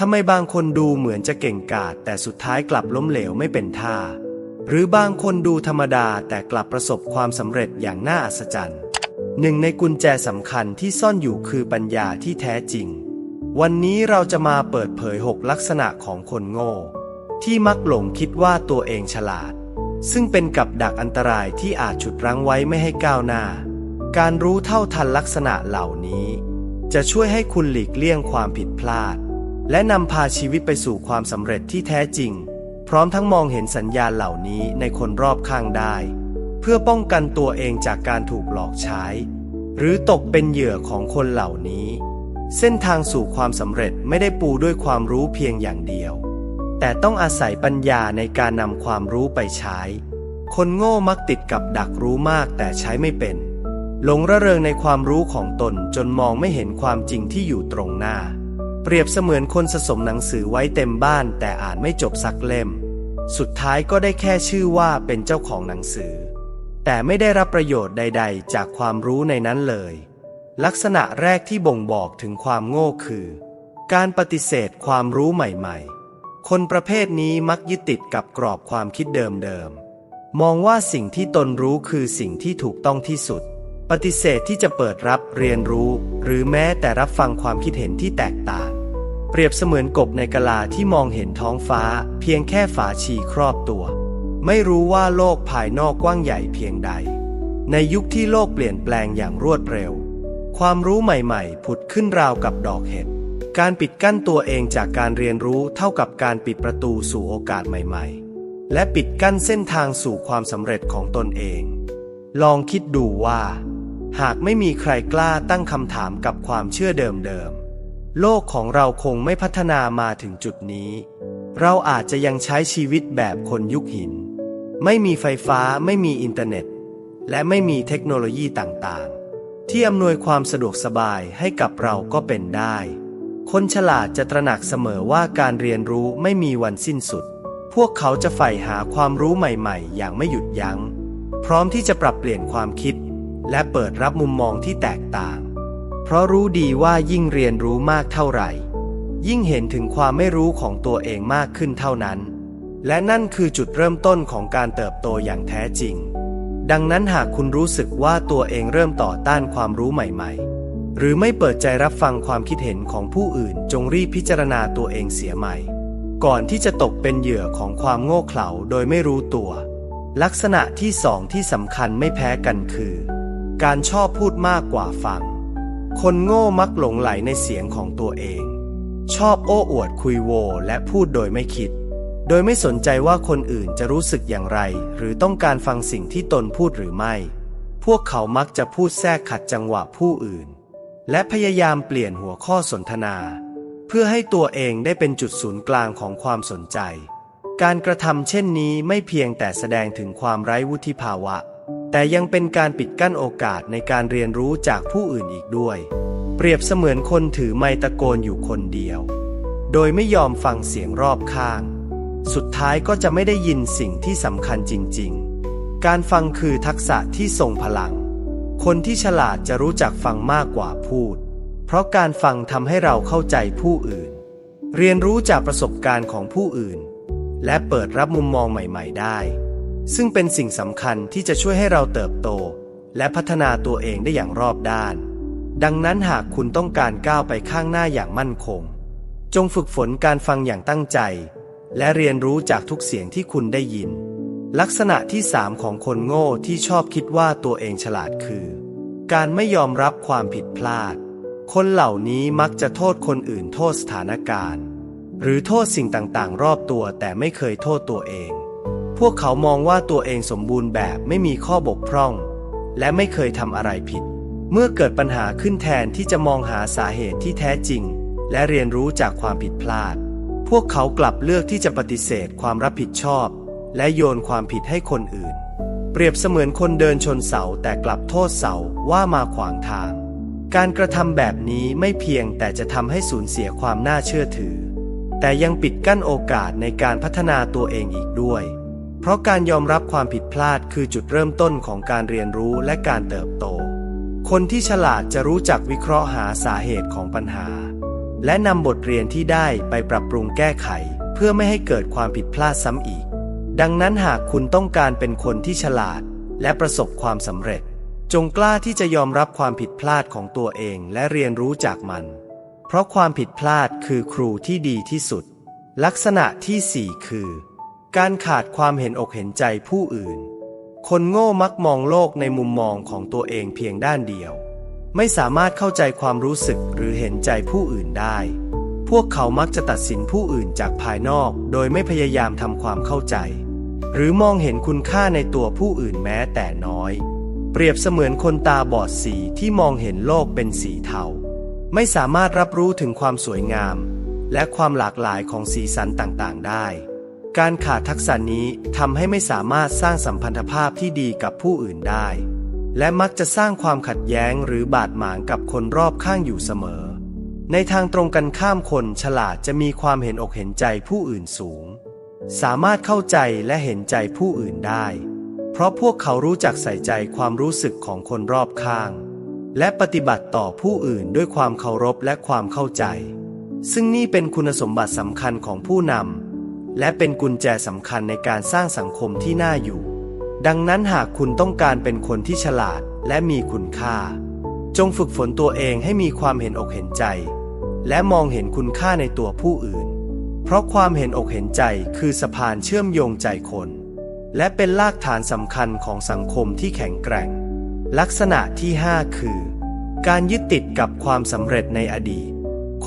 ทำไมบางคนดูเหมือนจะเก่งกาจแต่สุดท้ายกลับล้มเหลวไม่เป็นท่า หรือบางคนดูธรรมดาแต่กลับประสบความสำเร็จอย่างน่าอัศจรรย์หนึ่งในกุญแจสำคัญที่ซ่อนอยู่คือปัญญาที่แท้จริง วันนี้เราจะมาเปิดเผย 6 ลักษณะของคนโง่ ที่มักหลงคิดว่าตัวเองฉลาด ซึ่งเป็นกับดักอันตรายที่อาจฉุดรั้งไว้ไม่ให้ก้าวหน้า การรู้เท่าทันลักษณะเหล่านี้ จะช่วยให้คุณหลีกเลี่ยงความผิดพลาด และนำพาชีวิตไปสู่ความสำเร็จที่แท้จริง พร้อมทั้งมองเห็นสัญญาณเหล่านี้ในคนรอบข้างได้ เพื่อป้องกันตัวเองจากการถูกหลอกใช้ หรือตกเป็นเหยื่อของคนเหล่านี้ เส้นทางสู่ความสำเร็จไม่ได้ปูด้วยความรู้เพียงอย่างเดียว แต่ต้องอาศัยปัญญาในการนำความรู้ไปใช้ คนโง่มักติดกับดักรู้มากแต่ใช้ไม่เป็น หลงระเริงในความรู้ของตนจนมองไม่เห็นความจริงที่อยู่ตรงหน้า เปรียบเสมือนคนสะสมหนังสือไว้เต็มบ้านแต่อ่านไม่จบสักเล่ม สุดท้ายก็ได้แค่ชื่อว่าเป็นเจ้าของหนังสือ แต่ไม่ได้รับประโยชน์ใด ๆ จากความรู้ในนั้นเลย ลักษณะแรกที่บ่งบอกถึงความโง่คือ การปฏิเสธความรู้ใหม่ๆ คนประเภทนี้มักยึดติดกับกรอบความคิดเดิมๆ มองว่าสิ่งที่ตนรู้คือสิ่งที่ถูกต้องที่สุด ปฏิเสธที่จะเปิดรับเรียนรู้ หรือแม้แต่รับฟังความคิดเห็นที่แตกต่าง เปรียบเสมือนกบในกะลาที่มองเห็นท้องฟ้า เพียงแค่ฝาชีครอบตัว ไม่รู้ว่าโลกภายนอกกว้างใหญ่เพียงใด ในยุคที่โลกเปลี่ยนแปลงอย่างรวดเร็ว ความรู้ใหม่ๆ ผุดขึ้นราวกับดอกเห็ดการปิดกั้นตัวเองจากการเรียนรู้เท่ากับการปิดประตูสู่โอกาสใหม่ๆ และปิดกั้นเส้นทางสู่ความสำเร็จของตนเอง ลองคิดดูว่า หากไม่มีใครกล้าตั้งคำถามกับความเชื่อเดิมๆ โลกของเราคงไม่พัฒนามาถึงจุดนี้ เราอาจจะยังใช้ชีวิตแบบคนยุคหิน ไม่มีไฟฟ้าไม่มีอินเทอร์เน็ต และไม่มีเทคโนโลยีต่างๆ ที่อำนวยความสะดวกสบายให้กับเราก็เป็นได้ คนฉลาดจะตระหนักเสมอว่าการเรียนรู้ไม่มีวันสิ้นสุด พวกเขาจะใฝ่หาความรู้ใหม่ๆ อย่างไม่หยุดยัง้ง พร้อมที่จะปรับเปลี่ยนความคิด และเปิดรับมุมมองที่แตกต่าง เพราะรู้ดีว่ายิ่งเรียนรู้มากเท่าไหร่ ยิ่งเห็นถึงความไม่รู้ของตัวเองมากขึ้นเท่านั้น และนั่นคือจุดเริ่มต้นของการเติบโตอย่างแท้จริง ดังนั้นหากคุณรู้สึกว่าตัวเองเริ่มต่อต้านความรู้ใหม่ ๆ หรือไม่เปิดใจรับฟังความคิดเห็นของผู้อื่น จงรีบพิจารณาตัวเองเสียใหม่ ก่อนที่จะตกเป็นเหยื่อของความโง่เขลาโดยไม่รู้ตัว ลักษณะที่สองที่สำคัญไม่แพ้กันคือ การชอบพูดมากกว่าฟัง คนโง่มักหลงไหลในเสียงของตัวเอง ชอบโอ้อวดคุยโวและพูดโดยไม่คิด โดยไม่สนใจว่าคนอื่นจะรู้สึกอย่างไร หรือต้องการฟังสิ่งที่ตนพูดหรือไม่ พวกเขามักจะพูดแทรกขัดจังหวะผู้อื่น และพยายามเปลี่ยนหัวข้อสนทนา เพื่อให้ตัวเองได้เป็นจุดศูนย์กลางของความสนใจ การกระทำเช่นนี้ไม่เพียงแต่แสดงถึงความไร้วุฒิภาวะ แต่ยังเป็นการปิดกั้นโอกาสในการเรียนรู้จากผู้อื่นอีกด้วย เปรียบเสมือนคนถือไมตะโกนอยู่คนเดียว โดยไม่ยอมฟังเสียงรอบข้าง สุดท้ายก็จะไม่ได้ยินสิ่งที่สำคัญจริง ๆ การฟังคือทักษะที่ทรงพลัง คนที่ฉลาดจะรู้จักฟังมากกว่าพูด เพราะการฟังทำให้เราเข้าใจผู้อื่น เรียนรู้จากประสบการณ์ของผู้อื่น และเปิดรับมุมมองใหม่ ๆ ได้ ซึ่งเป็นสิ่งสำคัญที่จะช่วยให้เราเติบโต และพัฒนาตัวเองได้อย่างรอบด้าน ดังนั้นหากคุณต้องการก้าวไปข้างหน้าอย่างมั่นคง จงฝึกฝนการฟังอย่างตั้งใจ และเรียนรู้จากทุกเสียงที่คุณได้ยิน ลักษณะที่สามของคนโง่ที่ชอบคิดว่าตัวเองฉลาดคือ การไม่ยอมรับความผิดพลาด คนเหล่านี้มักจะโทษคนอื่นโทษสถานการณ์ หรือโทษสิ่งต่างๆ รอบตัวแต่ไม่เคยโทษตัวเอง พวกเขามองว่าตัวเองสมบูรณ์แบบไม่มีข้อบกพร่อง และไม่เคยทำอะไรผิด เมื่อเกิดปัญหาขึ้นแทนที่จะมองหาสาเหตุที่แท้จริง และเรียนรู้จากความผิดพลาด พวกเขากลับเลือกที่จะปฏิเสธความรับผิดชอบ และโยนความผิดให้คนอื่น เปรียบเสมือนคนเดินชนเสาแต่กลับโทษเสาว่ามาขวางทาง การกระทำแบบนี้ไม่เพียงแต่จะทำให้สูญเสียความน่าเชื่อถือ แต่ยังปิดกั้นโอกาสในการพัฒนาตัวเองอีกด้วย เพราะการยอมรับความผิดพลาดคือจุดเริ่มต้นของการเรียนรู้และการเติบโต คนที่ฉลาดจะรู้จักวิเคราะห์หาสาเหตุของปัญหา และนำบทเรียนที่ได้ไปปรับปรุงแก้ไข เพื่อไม่ให้เกิดความผิดพลาดซ้ำอีก ดังนั้นหากคุณต้องการเป็นคนที่ฉลาด และประสบความสำเร็จ จงกล้าที่จะยอมรับความผิดพลาดของตัวเองและเรียนรู้จากมัน เพราะความผิดพลาดคือครูที่ดีที่สุด ลักษณะที่ 4 คือ การขาดความเห็นอกเห็นใจผู้อื่น คนโง่มักมองโลกในมุมมองของตัวเองเพียงด้านเดียว ไม่สามารถเข้าใจความรู้สึกหรือเห็นใจผู้อื่นได้ พวกเขามักจะตัดสินผู้อื่นจากภายนอก โดยไม่พยายามทำความเข้าใจ หรือมองเห็นคุณค่าในตัวผู้อื่นแม้แต่น้อย เปรียบเสมือนคนตาบอดสีที่มองเห็นโลกเป็นสีเทาไม่สามารถรับรู้ถึงความสวยงาม และความหลากหลายของสีสันต่างๆ ได้ การขาดทักษะนี้ทำให้ไม่สามารถสร้างสัมพันธภาพที่ดีกับผู้อื่นได้ และมักจะสร้างความขัดแย้งหรือบาดหมางกับคนรอบข้างอยู่เสมอ ในทางตรงกันข้ามคนฉลาดจะมีความเห็นอกเห็นใจผู้อื่นสูง สามารถเข้าใจและเห็นใจผู้อื่นได้ เพราะพวกเขารู้จักใส่ใจความรู้สึกของคนรอบข้าง และปฏิบัติต่อผู้อื่นด้วยความเคารพและความเข้าใจ ซึ่งนี่เป็นคุณสมบัติสำคัญของผู้นำ และเป็นกุญแจสำคัญในการสร้างสังคมที่น่าอยู่ ดังนั้นหากคุณต้องการเป็นคนที่ฉลาดและมีคุณค่า จงฝึกฝนตัวเองให้มีความเห็นอกเห็นใจ และมองเห็นคุณค่าในตัวผู้อื่น เพราะความเห็นอกเห็นใจคือสะพานเชื่อมโยงใจคน และเป็นรากฐานสำคัญของสังคมที่แข็งแกร่ง ลักษณะที่ 5 คือ การยึดติดกับความสำเร็จในอดีต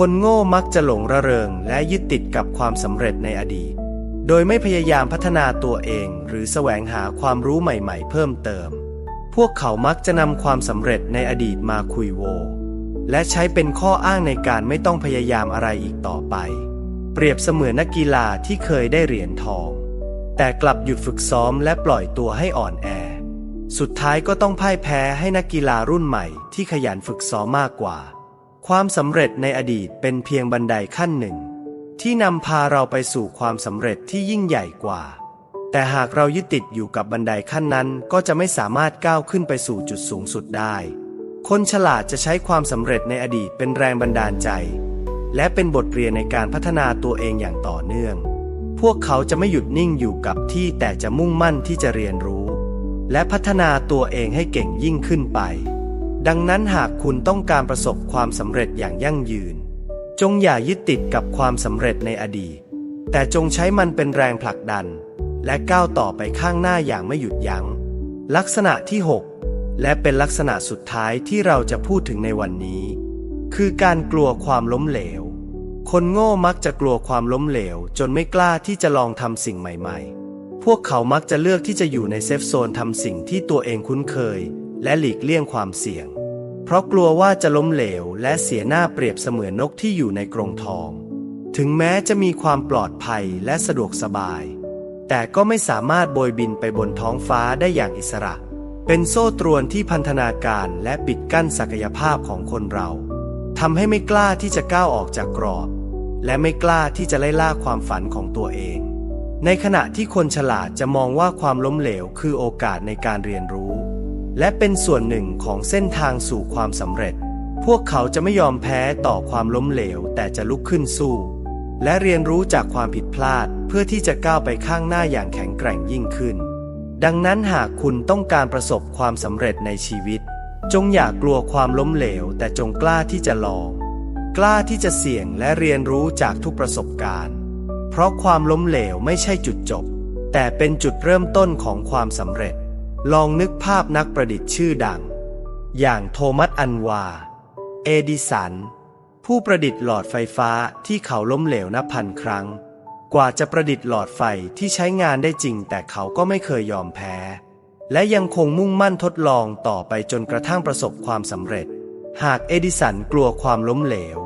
คนโง่มักจะหลงระเริงและยึดติดกับความสำเร็จในอดีต โดยไม่พยายามพัฒนาตัวเอง หรือแสวงหาความรู้ใหม่ๆ เพิ่มเติม พวกเขามักจะนำความสำเร็จในอดีตมาคุยโว และใช้เป็นข้ออ้างในการไม่ต้องพยายามอะไรอีกต่อไป เปรียบเสมือนนักกีฬาที่เคยได้เหรียญทอง แต่กลับหยุดฝึกซ้อมและปล่อยตัวให้อ่อนแอ สุดท้ายก็ต้องพ่ายแพ้ให้นักกีฬารุ่นใหม่ที่ขยันฝึกซ้อมมากกว่า ความสำเร็จในอดีตเป็นเพียงบันไดขั้นหนึ่ง ที่นำพาเราไปสู่ความสำเร็จที่ยิ่งใหญ่กว่า แต่หากเรายึดติดอยู่กับบันไดขั้นนั้นก็จะไม่สามารถก้าวขึ้นไปสู่จุดสูงสุดได้ คนฉลาดจะใช้ความสำเร็จในอดีตเป็นแรงบันดาลใจ และเป็นบทเรียนในการพัฒนาตัวเองอย่างต่อเนื่อง พวกเขาจะไม่หยุดนิ่งอยู่กับที่แต่จะมุ่งมั่นที่จะเรียนรู้ และพัฒนาตัวเองให้เก่งยิ่งขึ้นไป ดังนั้นหากคุณต้องการประสบความสำเร็จอย่างยั่งยืน จงอย่ายึดติดกับความสำเร็จในอดีต แต่จงใช้มันเป็นแรงผลักดัน และก้าวต่อไปข้างหน้าอย่างไม่หยุดยัง้ง ลักษณะที่ 6 และเป็นลักษณะสุดท้ายที่เราจะพูดถึงในวันนี้ คือการกลัวความล้มเหลว คนโง่มักจะกลัวความล้มเหลว จนไม่กล้าที่จะลองทำสิ่งใหม่ ๆ พวกเขามักจะเลือกที่จะอยู่ในเซฟโซนทำสิ่งที่ตัวเองคุ้นเคย และหลีกเลี่ยงความเสี่ยง เพราะกลัวว่าจะล้มเหลวและเสียหน้าเปรียบเสมือนนกที่อยู่ในกรงทอง ถึงแม้จะมีความปลอดภัยและสะดวกสบาย แต่ก็ไม่สามารถโบยบินไปบนท้องฟ้าได้อย่างอิสระ เป็นโซ่ตรวนที่พันธนาการและปิดกั้นศักยภาพของคนเราทำให้ไม่กล้าที่จะก้าวออกจากกรอบ และไม่กล้าที่จะไล่ล่าความฝันของตัวเอง ในขณะที่คนฉลาดจะมองว่าความล้มเหลวคือโอกาสในการเรียนรู้ และเป็นส่วนหนึ่งของเส้นทางสู่ความสำเร็จ พวกเขาจะไม่ยอมแพ้ต่อความล้มเหลว แต่จะลุกขึ้นสู้ และเรียนรู้จากความผิดพลาดเพื่อที่จะก้าวไปข้างหน้าอย่างแข็งแกร่งยิ่งขึ้น ดังนั้นหากคุณต้องการประสบความสำเร็จในชีวิต จงอย่ากกลัวความล้มเหลว แต่จงกล้าที่จะลอง กล้าที่จะเสี่ยงและเรียนรู้จากทุกประสบการณ์ เพราะความล้มเหลวไม่ใช่จุดจบ แต่เป็นจุดเริ่มต้นของความสำเร็จ ลองนึกภาพนักประดิษฐ์ชื่อดัง อย่างโทมัสอันวา เอดิสัน ผู้ประดิษฐ์หลอดไฟฟ้าที่เขาล้มเหลวนับพันครั้ง กว่าจะประดิษฐ์หลอดไฟที่ใช้งานได้จริง แต่เขาก็ไม่เคยยอมแพ้ และยังคงมุ่งมั่นทดลองต่อไปจนกระทั่งประสบความสำเร็จ หากเอดิสันกลัวความล้มเหลว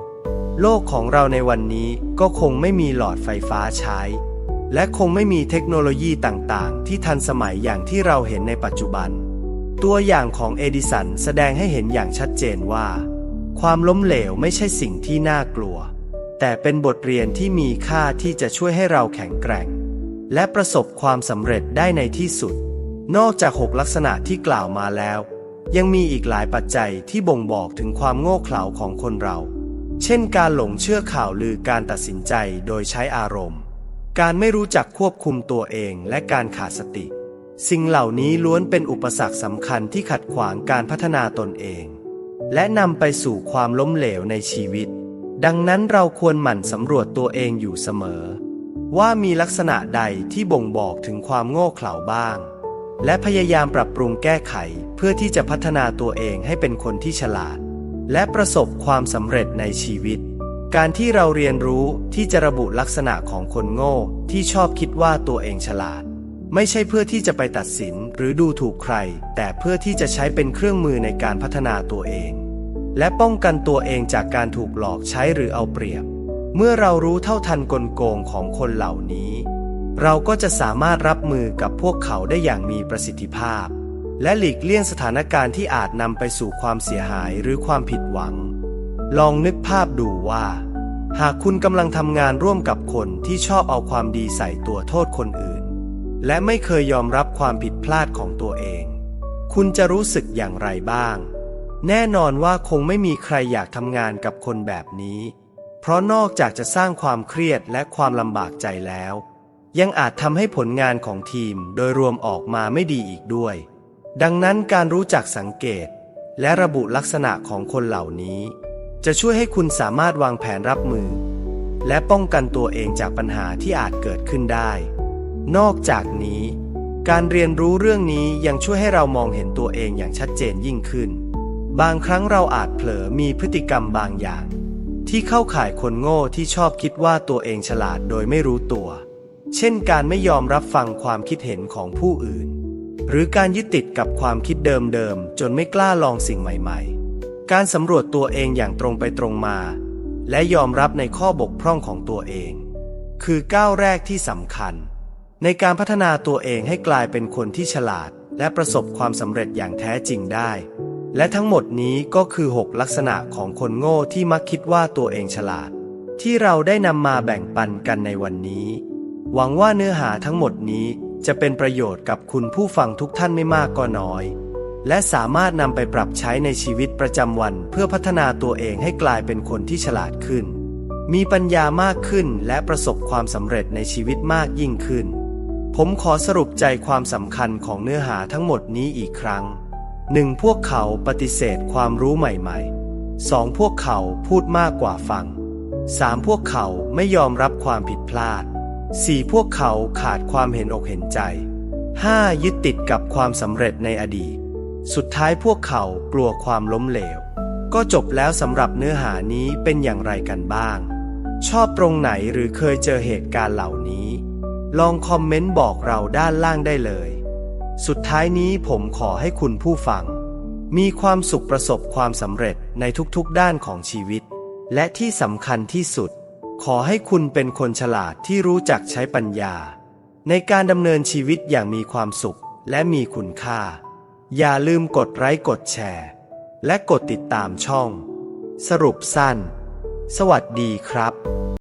โลกของเราในวันนี้ก็คงไม่มีหลอดไฟฟ้าใช้ และคงไม่มีเทคโนโลยีต่างๆ ที่ทันสมัยอย่างที่เราเห็นในปัจจุบัน ตัวอย่างของเอดิสันแสดงให้เห็นอย่างชัดเจนว่า ความล้มเหลวไม่ใช่สิ่งที่น่ากลัว แต่เป็นบทเรียนที่มีค่าที่จะช่วยให้เราแข็งแกร่ง และประสบความสำเร็จได้ในที่สุด นอกจากหกลักษณะที่กล่าวมาแล้ว ยังมีอีกหลายปัจจัยที่บ่งบอกถึงความโง่เขลาของคนเรา เช่น การหลงเชื่อข่าวลือการตัดสินใจโดยใช้อารมณ์ การไม่รู้จักควบคุมตัวเองและการขาดสติ สิ่งเหล่านี้ล้วนเป็นอุปสรรคสำคัญที่ขัดขวางการพัฒนาตนเอง และนำไปสู่ความล้มเหลวในชีวิต ดังนั้นเราควรหมั่นสำรวจตัวเองอยู่เสมอ ว่ามีลักษณะใดที่บ่งบอกถึงความโง่เขลาบ้าง และพยายามปรับปรุงแก้ไขเพื่อที่จะพัฒนาตัวเองให้เป็นคนที่ฉลาด และประสบความสำเร็จในชีวิต การที่เราเรียนรู้ที่จะระบุลักษณะของคนโง่ที่ชอบคิดว่าตัวเองฉลาด ไม่ใช่เพื่อที่จะไปตัดสินหรือดูถูกใคร แต่เพื่อที่จะใช้เป็นเครื่องมือในการพัฒนาตัวเอง และป้องกันตัวเองจากการถูกหลอกใช้หรือเอาเปรียบ เมื่อเรารู้เท่าทันกลโกงของคนเหล่านี้ เราก็จะสามารถรับมือกับพวกเขาได้อย่างมีประสิทธิภาพ และหลีกเลี่ยงสถานการณ์ที่อาจนำไปสู่ความเสียหายหรือความผิดหวัง ลองนึกภาพดูว่า หากคุณกำลังทำงานร่วมกับคนที่ชอบเอาความดีใส่ตัวโทษคนอื่น และไม่เคยยอมรับความผิดพลาดของตัวเอง คุณจะรู้สึกอย่างไรบ้าง แน่นอนว่าคงไม่มีใครอยากทำงานกับคนแบบนี้ เพราะนอกจากจะสร้างความเครียดและความลำบากใจแล้ว ยังอาจทำให้ผลงานของทีมโดยรวมออกมาไม่ดีอีกด้วย ดังนั้นการรู้จักสังเกต และระบุลักษณะของคนเหล่านี้ จะช่วยให้คุณสามารถวางแผนรับมือ และป้องกันตัวเองจากปัญหาที่อาจเกิดขึ้นได้ นอกจากนี้ การเรียนรู้เรื่องนี้ยังช่วยให้เรามองเห็นตัวเองอย่างชัดเจนยิ่งขึ้น บางครั้งเราอาจเผลอมีพฤติกรรมบางอย่าง ที่เข้าข่ายคนโง่ที่ชอบคิดว่าตัวเองฉลาดโดยไม่รู้ตัว เช่นการไม่ยอมรับฟังความคิดเห็นของผู้อื่น หรือการยึดติดกับความคิดเดิมๆจนไม่กล้าลองสิ่งใหม่ ๆ การสำรวจตัวเองอย่างตรงไปตรงมา และยอมรับในข้อบกพร่องของตัวเอง คือก้าวแรกที่สำคัญ ในการพัฒนาตัวเองให้กลายเป็นคนที่ฉลาด และประสบความสำเร็จอย่างแท้จริงได้ และทั้งหมดนี้ก็คือ 6 ลักษณะของคนโง่ที่มักคิดว่าตัวเองฉลาด ที่เราได้นำมาแบ่งปันกันในวันนี้ หวังว่าเนื้อหาทั้งหมดนี้จะเป็นประโยชน์กับคุณผู้ฟังทุกท่านไม่มากก็น้อย และสามารถนำไปปรับใช้ในชีวิตประจำวัน เพื่อพัฒนาตัวเองให้กลายเป็นคนที่ฉลาดขึ้น มีปัญญามากขึ้นและประสบความสำเร็จในชีวิตมากยิ่งขึ้น ผมขอสรุปใจความสำคัญของเนื้อหาทั้งหมดนี้อีกครั้ง 1. พวกเขาปฏิเสธความรู้ใหม่ๆ 2. พวกเขาพูดมากกว่าฟัง 3. พวกเขาไม่ยอมรับความผิดพลาด 4. พวกเขาขาดความเห็นอกเห็นใจ 5. ยึดติดกับความสำเร็จในอดีต สุดท้ายพวกเขากลัวความล้มเหลว ก็จบแล้วสำหรับเนื้อหานี้เป็นอย่างไรกันบ้าง ชอบตรงไหนหรือเคยเจอเหตุการณ์เหล่านี้ ลองคอมเมนต์บอกเราด้านล่างได้เลย สุดท้ายนี้ผมขอให้คุณผู้ฟัง มีความสุขประสบความสำเร็จในทุกๆด้านของชีวิต และที่สำคัญที่สุด ขอให้คุณเป็นคนฉลาดที่รู้จักใช้ปัญญา ในการดำเนินชีวิตอย่างมีความสุขและมีคุณค่า อย่าลืมกดไลค์กดแชร์ และกดติดตามช่อง สรุปสั้น สวัสดีครับ